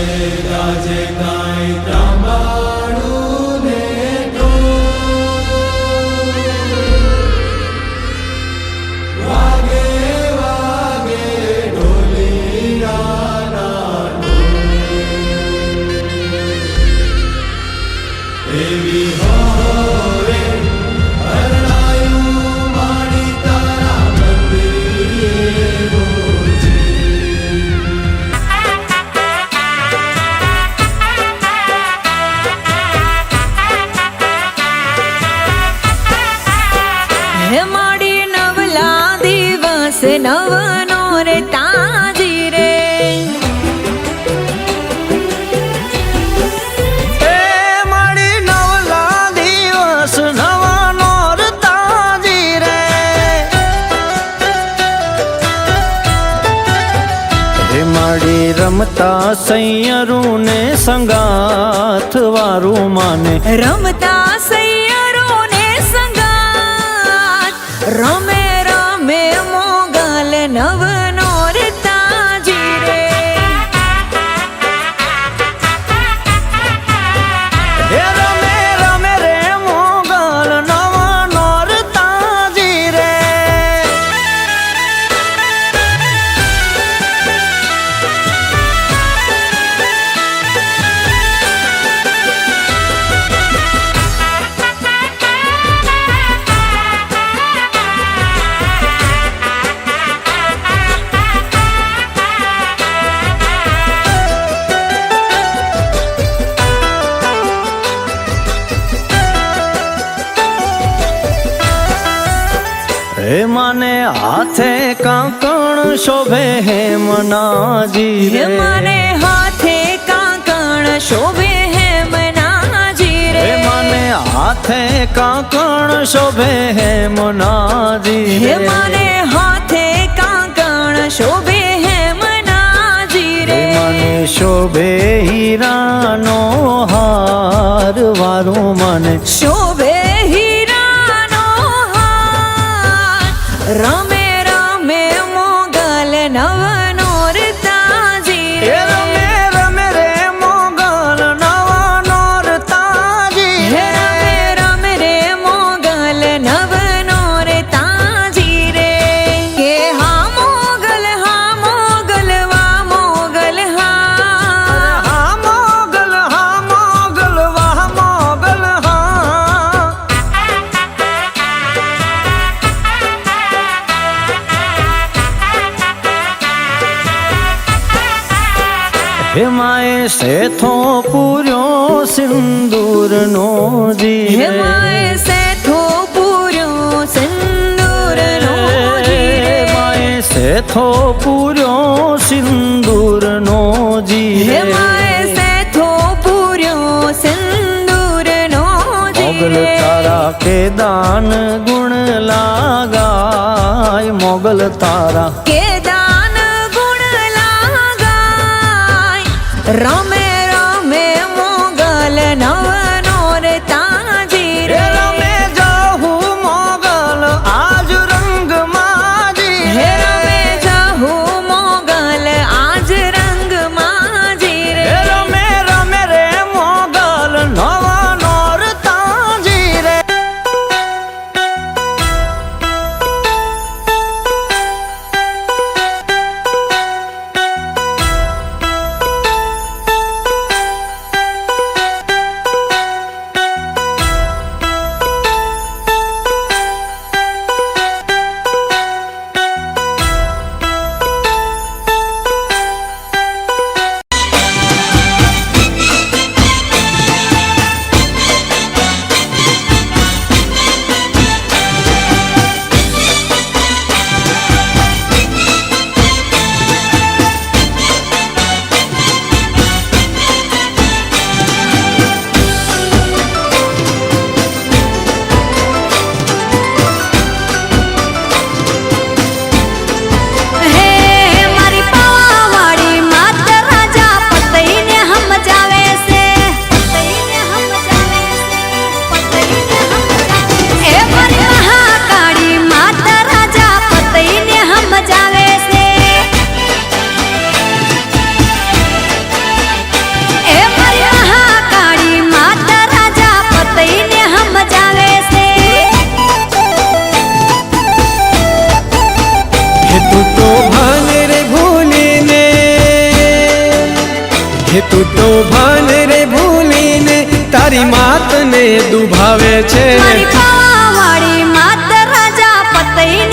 Jai Jai Jai રમતા સૈયરું ને સંગાથ વારું માને. રમતા હે માને હાથે કાંકણ શોભે હે મનાજી રે. મને હાથે કાંકણ શોભે હે મનાજી રે. માને હાથે કાંકણ શોભે હે મનાજી રે. મને હાથે કાંકણ શોભે હે મનાજી રે. મને શોભે સિંદૂર જીરે માએ સેથો પૂર્યો સિંદૂરનો જીરે માએ સેથો પૂર્યો સિંદૂરનો જીરે માએ સેથો પૂર્યો સિંદૂરનો મોગલ જીરે તારા કે દાન ગુણ લાગાય મોગલ તારા કે દાન ગુણ લાગાય. રમે હે તું તો ભાન રે ભૂલીને, તારી માતને દુભાવે છે. મારી પાવાળી માત રાજા પતઈ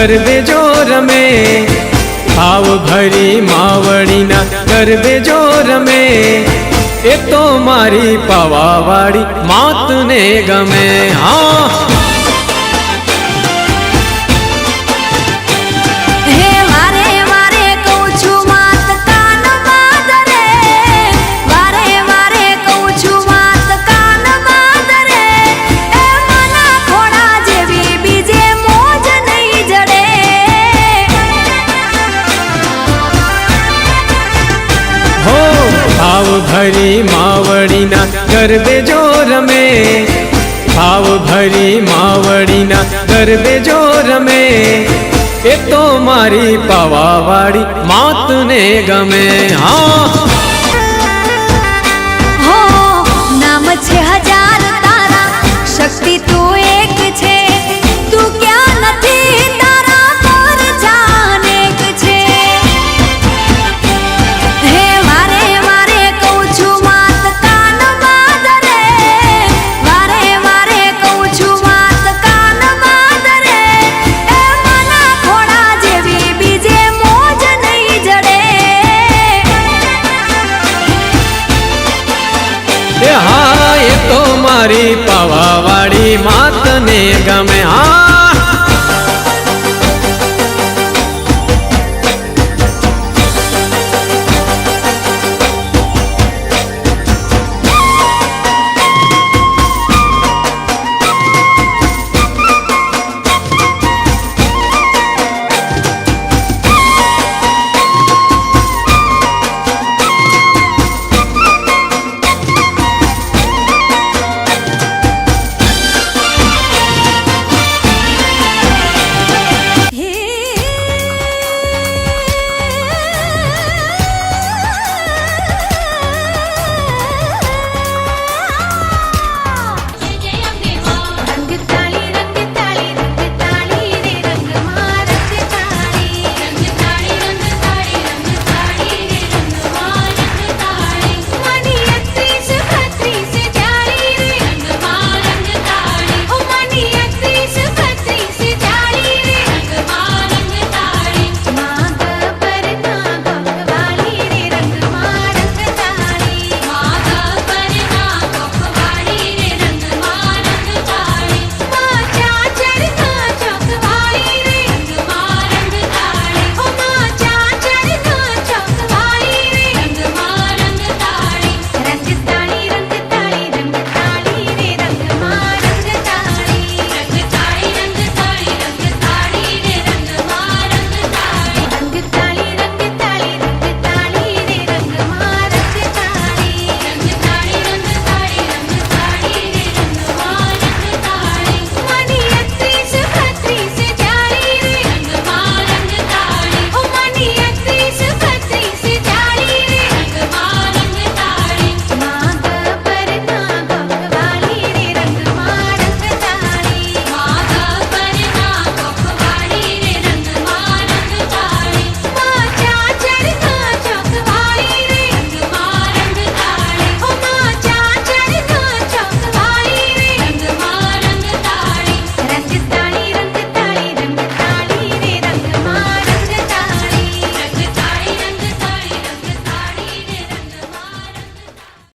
ગરબે જો રમે. ભાવ ભરી માવડીના ગરબે જો રમે. એ તો મારી પવાવાળી માતને ગમે. હા. ગરબે જો રમે ભાવ ભરી માવડીના ગરબે જો રમે એ તો મારી પવાવાળી માતને ગમે હા વાવાવાળી માતને ગમે હા